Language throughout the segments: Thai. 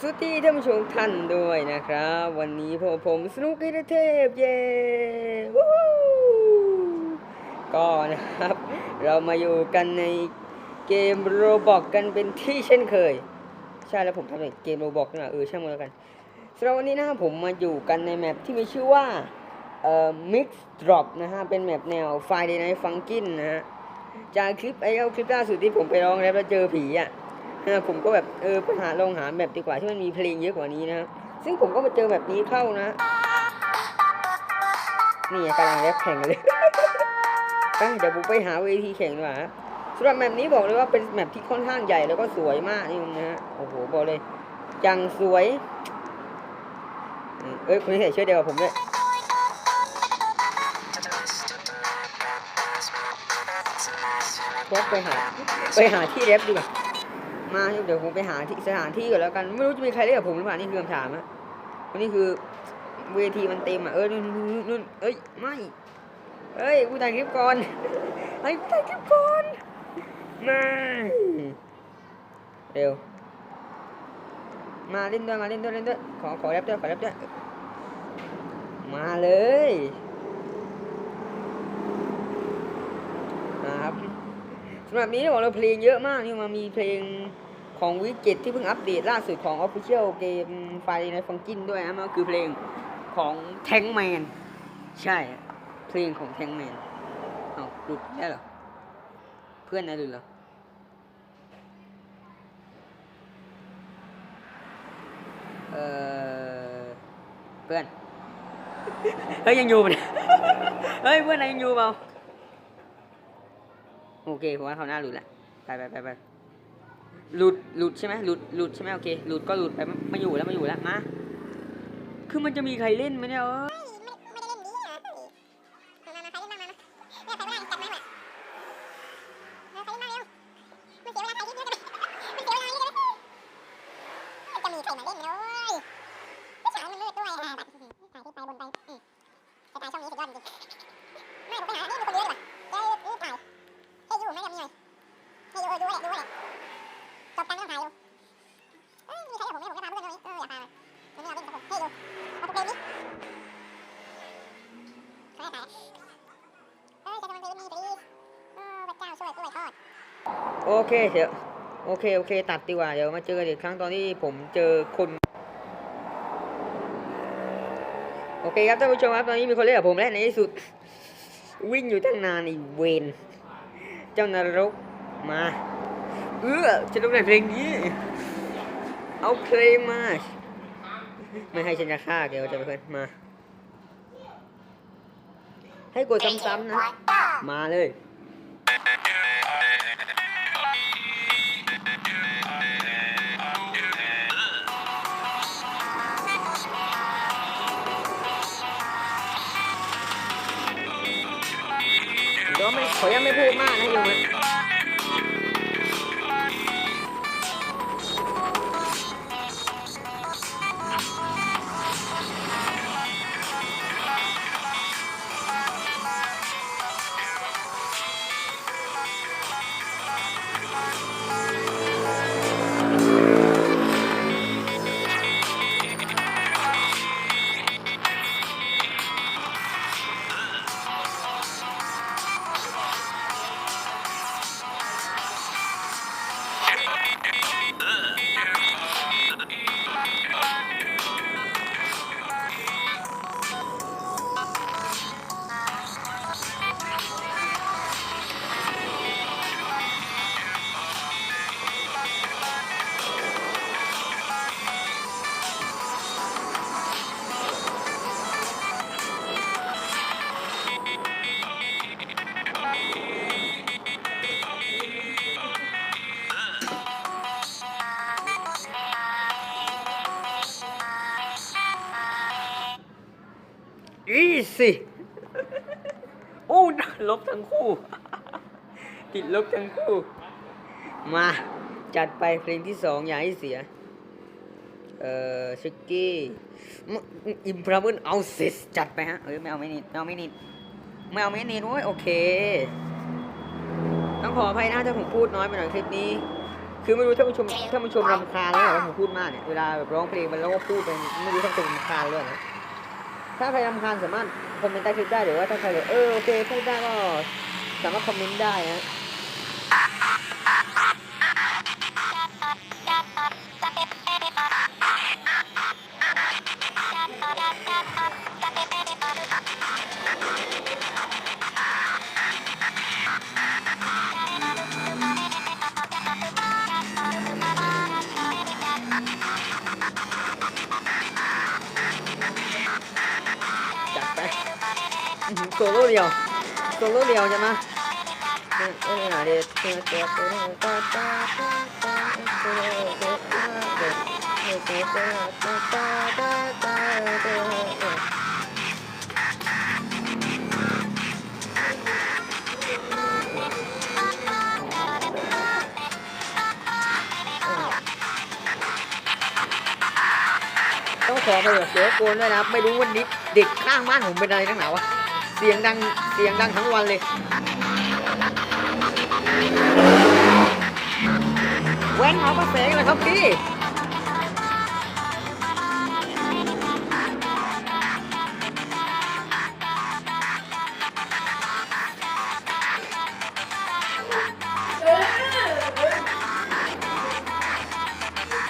สวัสดีท่านผู้ชมท่านด้วยนะครับ วันนี้พวกผม สนุกกิเทพเย้ก็นะครับ เรามาอยู่กันในเกมโรบอกกันเป็นที่เช่นเคย ใช่แล้วผมทำในเกมโรบอกนะเออช่างมันแล้วกันสำหรับวันนี้นะครับผมมาอยู่กันในแมปที่มีชื่อว่าเอ่อ Mix Drop นะฮะเป็นแมปแนว Friday Night Funkin นะฮะจากคลิปไอ้เอาคลิปล่าสุดที่ผมไปร้องแล้วแล้วเจอผีอะ ผมก็แบบเออไปหาลองหาแบบดีกว่าที่มันมีเพลงเยอะกว่านี้นะครับซึ่งผมก็มาเจอแบบนี้เข้านะ นี่กำลังแรปแข่งเลยไปเดี๋ยวผมไปหาเวทีแข่งดีกว่าสำหรับแมปนี้บอกเลยว่าเป็นแมปที่ค่อนข้างใหญ่แล้วก็สวยมากนี่นะฮะโอ้โหบอกเลยจังสวยเอ้ยคนนี้ใส่เสื้อเดียวกับผมด้วยแรปไปหาไปหาที่แรปดีกว่า มาเดี๋ยวผมไปหาที่สถานที่ก่อนแล้วกัน ไม่รู้จะมีใครเล่นกับผมหรือเปล่านี่คือคำถามอะวันนี้คือเวทีมันเต็มอะเออนู่นนู่นเอ้ยไม่เอ้ยกูถ่ายคลิปก่อนไอ้ยกูถ่ายคลิปก่อนมาเร็วมาเล่นด้วยมาเล่นด้วยเล่นด้วยขอขอแรปด้วยขอแรปด้วยมาเลยมาครับ สำหรับนี้บอกเราเพลงเยอะมากนี่มามีเพลงของวิกเก็ตที่เพิ่งอัปเดตล่าสุดของ Official เกมไฟในฟังกินด้วยนะมันคือเพลงของแทงแมนใช่ เพลงของแทงแมนเอาหลุดได้เหรอ เพื่อนนายหลุดเหรอเออเพื่อน เฮ้ยยังอยู่ปะเนี่ยเฮ้ยเพื่อนนยังอยู่เปล่า โอเคผมว่าเขาหน้าหลุดละไปไปไปไปหลุดหลุดใช่ไหมหลุดหลุดใช่ไหมโอเคหลุดก็หลุดไปไม่ไม่อยู่แล้วไม่อยู่แล้วมาคือมันจะมีใครเล่นไหมเนี่ยเออ เคเดี๋ยวโอเค โอเค ตัดดีกว่า เดี๋ยวมาเจอกันอีกครั้งตอนที่ผมเจอคนโอเคครับท่านผู้ชมครับตอนนี้มีคนเล่นกับผมแล้วในที่สุด วิ่งอยู่ตั้งนานอีเวนเจ้านรกมา เออจะต้องได้เพลงนี้ เอาเพลงมา ไม่ให้ฉันจะฆ่าแกว่าจะไปเพื่อนมา ให้กดซ้ำๆนะ มาเลย ยังไม่พูดมากนะยูนะ สิโอ้ลบทั้งคู่ ติดลบทั้งคู่ มา จัดไปเพลงที่สองอย่าให้เสีย เอ่อชิกกี้อิมพราเบิลเอาซิสจัดไปฮะ เอ้ยไม่เอาไม่นิดไม่เอาไม่นิดไม่เอาไม่นิดโอ้ยโอเค ต้องขออภัยนะถ้าผมพูดน้อยไปหน่อยคลิปนี้คือไม่รู้ท่านผู้ชมท่านผู้ชมรำคาญแล้วเหรผมพูดมากเนี่ยเวลาแบบร้องเพลงมันแล้วก็พูดไปไม่รู้ท่านผู้ชมรำคาญเลยนะถ้าใครรำคาญสามารถ คอมเมนต์ใต้คลิปได้หรือว่าถ้าใครเลยเออโอเคพูดได้ก็สามารถคอมเมนต์ได้นะ โซโล่เดียวโซโล่เดียวใช่ไหมเออเออเดี๋ยวเดี๋ยวเดี๋ยวเดี๋ยวเดี๋ยวเดี๋ยวเดี๋ยวเดี๋ยวเดี๋ยวเดี๋ยวเดี๋ยวเดี๋ยวเดี๋ยวเดี๋ยวเดี๋ยวเดี๋ยวเดี๋ยวต้องขอไปแบบเสียโกนด้วยนะไม่รู้วันนี้เด็กข้างบ้านผมเป็นอะไรนักหนาวะเเสียงดัง เสียงดังทั้งวันเลย แว้นเอามาแสงเลยครับพี่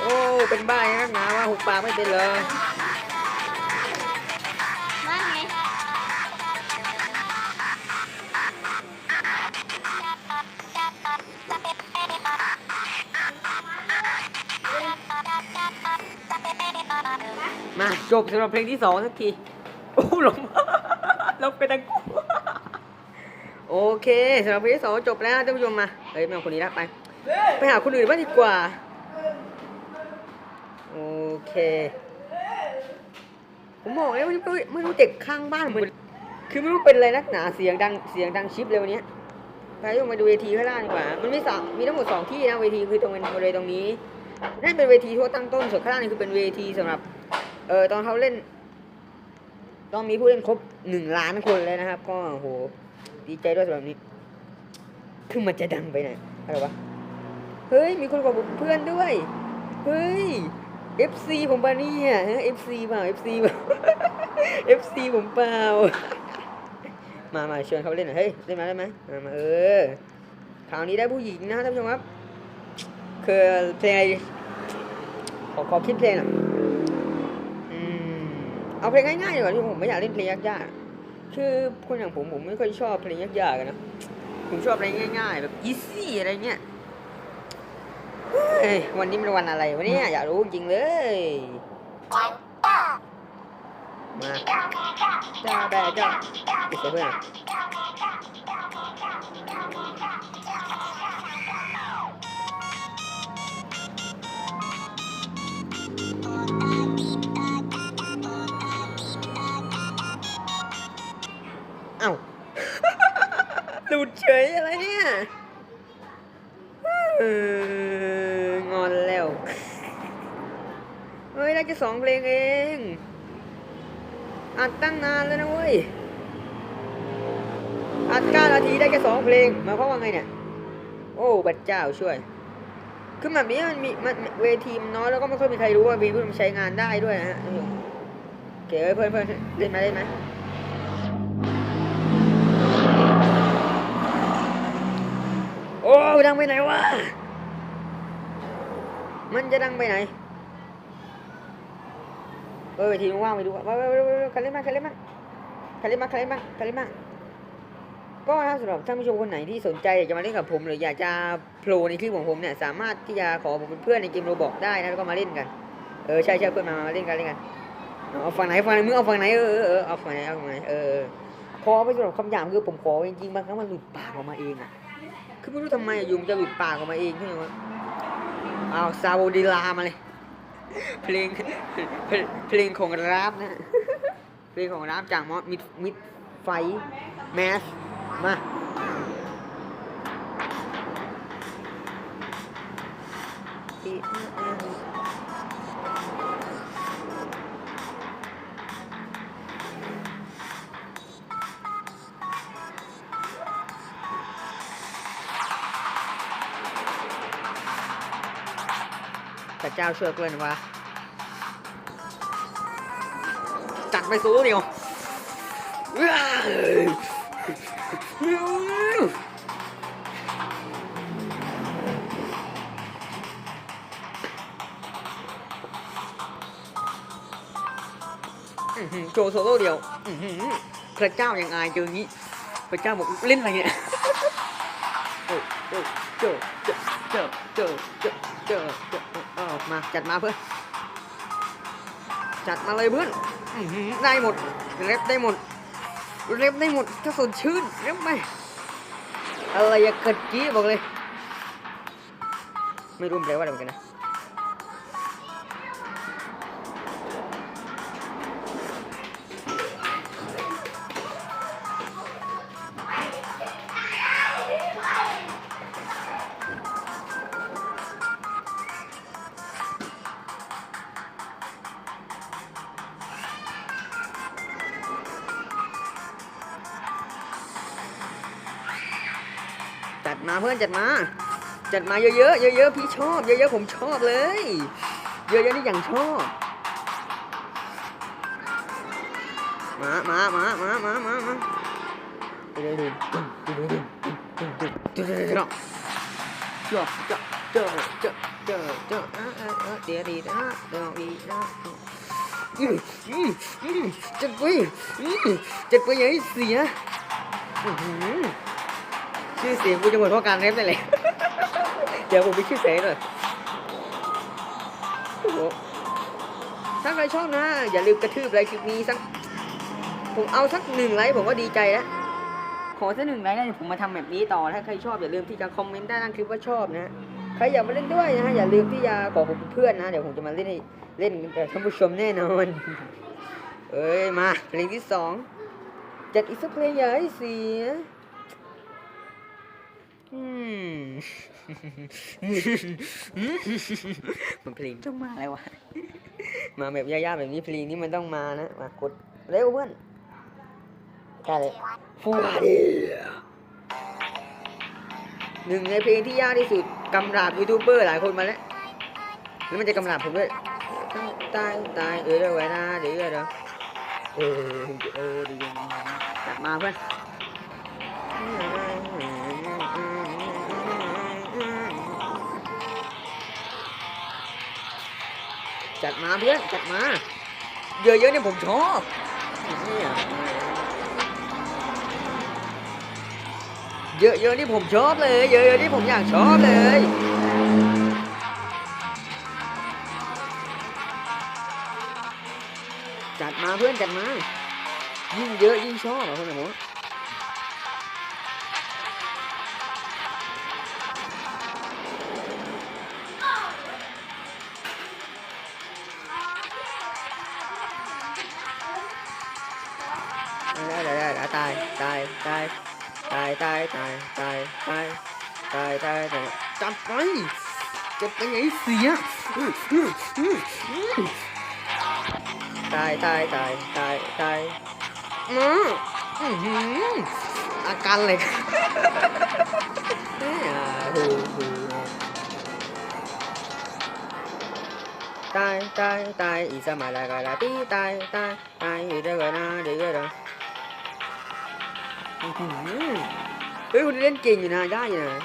โอ้ เป็นบ้าอย่างนักหนาว่าหุบปากไม่เป็นเลย มาจบสำหรับเพลงที่สองสักทีโอ้หลงเราเป็นตังกูโอเคสำหรับเพลงที่สองจบแล้วท่านผู้ชมมาเฮ้ยไม่เอาคนนี้ละไป ไปหาคนอื่นบ้างดีกว่า โอเคผมบอกแล้วไม่รู้ไม่รู้เด็กข้างบ้านมันคือไม่รู้เป็นอะไรนักหนาเสียงดังเสียงดังชิปเลยวันนี้ไปลงมาดูเวทีข้างล่างดีกว่า มันมีสองมีทั้งหมดสองที่นะเวทีคือตรงเป็นบริเวณตรงนี้นั่นเป็นเวทีทั่วตั้งต้นส่วนข้างล่างนี่คือเป็นเวทีสำหรับ เออตอนเขาเล่น ต้องมีผู้เล่นครบหนึ่งล้านคนเลยนะครับ ก็โหดีใจด้วยสำหรับนี้ คือมันจะดังไปไหนอะไรวะ เฮ้ย มีคนบอกผมเพื่อนด้วย เฮ้ย FC ผมปะเนี่ยฮะ FC เปล่า FC เปล่า FC ผมเปล่า มามาชวนเขาเล่นหน่อยเฮ้ยเล่นมาได้ไหมมามาเออคราวนี้ได้ผู้หญิงนะท่านผู้ชมครับ คือเพลงอะไรขอขอคิดเพลงหน่อย เอาเพลงง่ายๆดีกว่าที่ผมไม่อยากเล่นเพลงยากๆ คือคนอย่างผมผมไม่ค่อยชอบเพลงยากๆกันนะ ผมชอบอะไรง่ายๆ แบบอีซี่อะไรเงี้ยวันนี้เป็นวันอะไรวะเนี่ยอยากรู้จริงเลยมาจ้าแบจ้าปิดเสียงเพื่อน อ้าหลุดเฉยอะไรเนี่ยงอนแล้วเฮ้ยได้แค่สองเพลงเองอัดตั้งนานแล้วนะเว้ยอัดเก้านาทีได้แค่สองเพลงมายความว่าไงเนี่ย โอ้บัดเจ้าช่วยคือแบบนี้มันมีมันเวทีมันน้อยแล้วก็ไม่ค่อยมีใครรู้ว่าวีเพื่อนมันใช้งานได้ด้วยนะฮะท่านผู้ชมโอเคเพื่อนเพื่อนเล่นมาเล่นไหมโอ้ ดังไปไหนวะ มันจะดังไปไหน เออทีมว่างไปดูว่าใครเล่นบ้างใครเล่นบ้างใครเล่นบ้างใครเล่นบ้างใครเล่นบ้างก็ถ้าสำหรับท่านผู้ชมคนไหนที่สนใจอยากจะมาเล่นกับผม หรืออยากจะโผล่ในคลิปของผมเนี่ยสามารถที่จะขอผมเป็นเพื่อนในเกมโรบอกได้นะแล้วก็มาเล่นกันเออใช่ใช่เพื่อนมามาเล่นกันเล่นกันเอาฝั่งไหนฝั่งไหนมึงเอาฝั่งไหนเออเออเออเอาฝั่งไหนเอาฝั่งไหนเออขอไปสำหรับคำหยาบคือผมขอจริงๆบางครั้งมันหลุดปากออกมาเองอะ คือไม่รู้ทำไมอะยุงจะหลุดปากออกมาเองใช่ไหมวะเอาซาโบดีลามาเลยเพลงเพลงเพลงของราบนะ เพลงของราบจากมอสมิดมิดไฟแมสมาพ เจ้าช่วยเพื่นวะจัดไปสู้เดียวโชว์โซโล่เดียวพระเจ้าอย่างอายเจองี้พระเจ้าบอกเล่นอะไรเนี่ยเอเจอเจอเจอเจอเจอเจอ มาจัดมาเพื่อนจัดมาเลยเพื่อนอื้อหือได้หมดเล็บได้หมดเล็บได้หมดถ้าสดชื่นเล็บไปอะไรอะเกิดกี้บอกเลย ไม่รู้มันแปลว่าอะไรเหมือนกันนะ มาเพื่อนจัดมา จัดมาเยอะๆเยอะๆพี่ชอบ เยอะๆผมชอบเลย เยอะๆนี่อย่างชอบ มามามามามามามาเดี๋ยวดูเดี๋ยวดูเดี๋ยวดูเดี๋ยวดูเดี๋ยวดูเจ้าเจ้าเจ้าเจ้าเจ้าเจาอะอะอะเดี๋ยวดีนะเดี๋ยวดีนะอืมอืมอืมจัดไปอืมจัดไปอย่าให้เสียอือ ชื่อเสียงกูจะหมดเพราะการเรฟนี่แหละเดี๋ยวผมไปชื่อเสียงหน่อยถ้าใครชอบนะ อย่าลืมกระทืบไลค์คลิปนี้สัก ผมเอาสักหนึ่งไลค์ผมก็ดีใจแล้ว ขอสักหนึ่งไลค์แล้วผมมาทำแบบนี้ต่อ ถ้าใครชอบอย่าลืมที่จะคอมเมนต์ใต้ล่างคลิปว่าชอบนะใครอยากมาเล่นด้วยนะฮะอย่าลืมที่จะขอผมเพื่อนนะ เดี๋ยวผมจะมาเล่นให้เล่นกับท่านผู้ชมแน่นอนเอ้ยมาเพลงที่สองจัดอีกสักเพลงอย่าให้เสีย มมันเพลงต้องมาแล้ววะ มาแบบยากๆแบบนี้เพลงนี้มันต้องมานะ มากดเร็วเพื่อนใช่เลยฟูดีหนึ่งในเพลงที่ยากที่สุดกำราบยูทูบเบอร์หลายคนมาแล้ว แล้วมันจะกำราบผมด้วยตายตายเออเดี๋ยวไว้นะเดี๋ยวเดี๋ยวเออเออเดี๋ยวกลับมาเพื่อน จัดมาเพื่อนจัดมา เยอะๆเนี่ยผมชอบเนี่ยเยอะๆนี่ผมชอบเลย เยอะๆนี่ผมอยากชอบเลยจัดมาเพื่อนจัดมา ยิ่งเยอะยิ่งชอบอะคนไหนผม ว่าได้ได้ได้ได้ตายตายตายตายตายตายตายตายตายตายตายจัดไปจะไปไหน เฮ้ยคุณเล่นเก่งอยู่นะได้อยู่นะ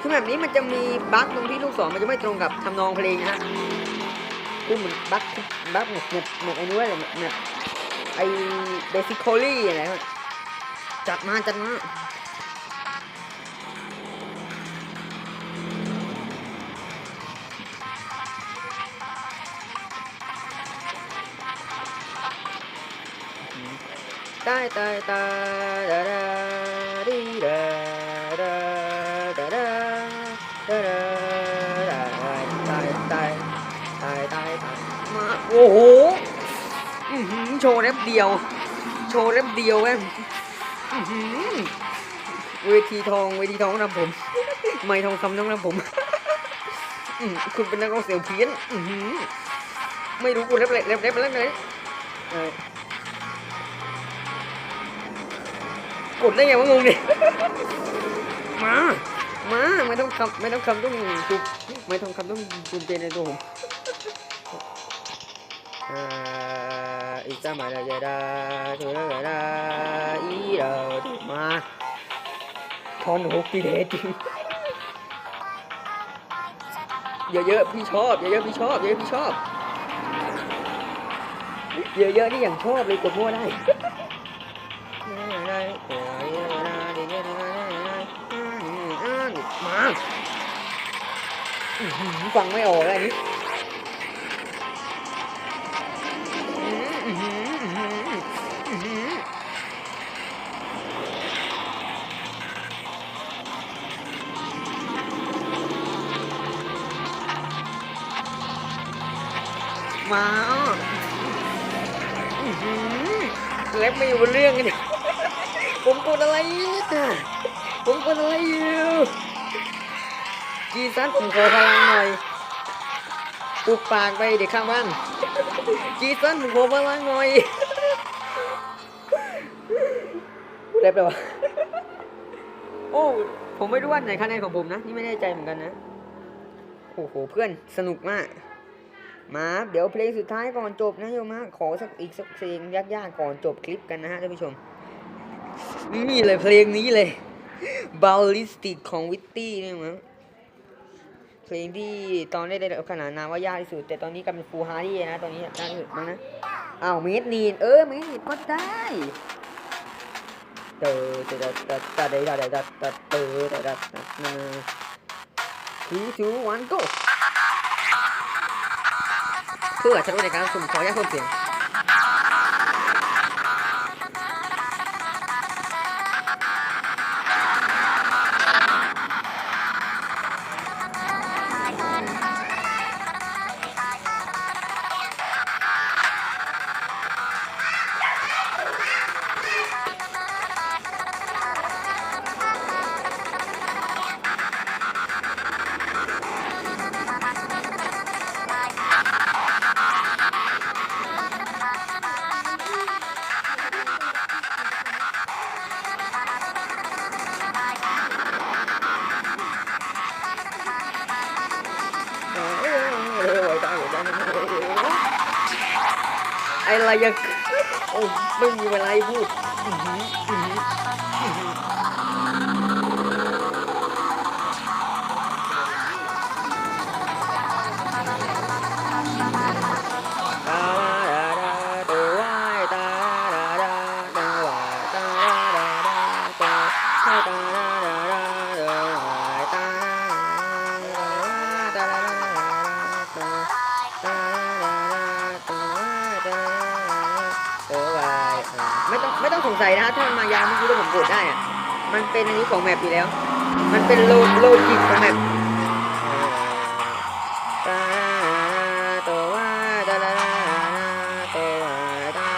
คือแบบนี้มันจะมีบั๊กตรงที่ลูกศรมันจะไม่ตรงกับทำนองเพลงนะคืเหมือนบั๊กบั๊กเหมือนเหมืไอ้นู้นอะไรเนี่ยไอเบสิคอลี่อะไรจัดมาจัดมา ตายตายตายดาดาดีดาดาดาดาดาดาดาตายตายตายตายตายมาโอ้โหโชว์แรปเดียว โชว์แรปเดียวแม่เวทีทองเวทีทองนำผม ไม่ทองคำต้องนำผมคุณเป็นนักร้องเสียงเพี้ยนไม่รู้กูแรปอะไรแรปแรปแรปอะไรเออ กดได้ไงวะงงดิ มา มาไม่ต้องคำไม่ต้องคำต้องภูมิไม่ต้องคำต้องภูมิใจในตัวผมอ่าอีสามาดาเจดาทุเรศดาอีเรามาทอนหกปีเดจริงเยอะๆพี่ชอบเยอะๆพี่ชอบเยอะๆพี่ชอบ เยอะๆนี่อย่างชอบเลยกดมั่วได้ มาฟังไม่ออกเลยนี้มาเล็บไม่อยู่บนเรื่องกันเนี่ย ผมกดอะไรผมกดอะไรอยู่จีซันผมขอพลังหน่อยปุบปากไปเด็กข้างบ้านจีซันผมขอพลังหน่อยเล็บเลยวะโอ้ผมไม่รู้ว่าไหนคะแนนของผมนะ นี่ไม่แน่ใจเหมือนกันนะ โอ้โห เพื่อนสนุกมาก มาเดี๋ยวเพลงสุดท้ายก่อนจบนะโยมฮะขอสักอีกสักเพลงยากๆก่อนจบคลิปกันนะฮะท่านผู้ชม นี่เลยเพลงนี้เลย Ballistic ของวิตตี้นี่ยมั้งเพลงที่ตอนได้ได้ขนานนามว่ายากที่สุด แต่ตอนนี้กลายเป็นฟูฮาร์ดี้นะ ตอนนี้ยากที่สุดนะอ้าวเมดนีนเออเมดนีนก็ได้เตอร์ตัดตัดตัดได้ตัดตัดตัดเตอร์ตัดตัเตัดหนึ่งทูทูวันโก้เพื่อฉันในการสุ่มขอแยกคนเสิย ยังโอ้ไม่มีเวลาให้พูด กดได้อะมันเป็นอันนี้ของแมปอยู่แล้ว มันเป็นโลโลจิกของแมปตาตัวว่าตาลาตัวว่าตา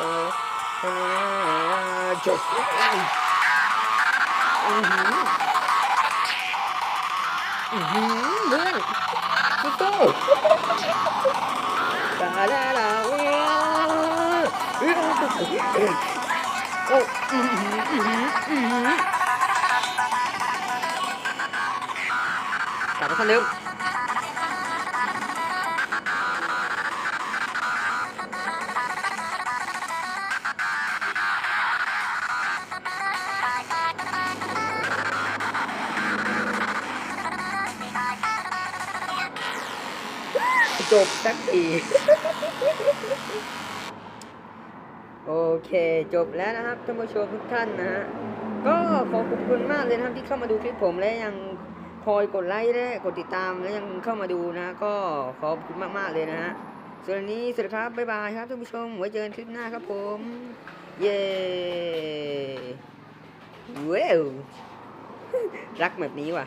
ตัวจบอือหืออือหือเพื่อนสุดโต่งตาลาลาเวีย โอ้อือหืออือหืออือหือกลับมาคนเดิมจบสักที โอเค จบแล้วนะครับท่านผู้ชมทุกท่านนะฮะก็ขอขอบคุณมากเลยนะครับที่เข้ามาดูคลิปผมและยังคอยกดไลค์และกดติดตามและยังเข้ามาดูนะ ก็ขอบคุณมากๆเลยนะฮะส่วนนนี้สวัสดีครับบ๊ายบายครับท่านผู้ชมไว้เจอกันคลิปหน้าครับผม เย้เว้วรักแบบนี้ว่ะ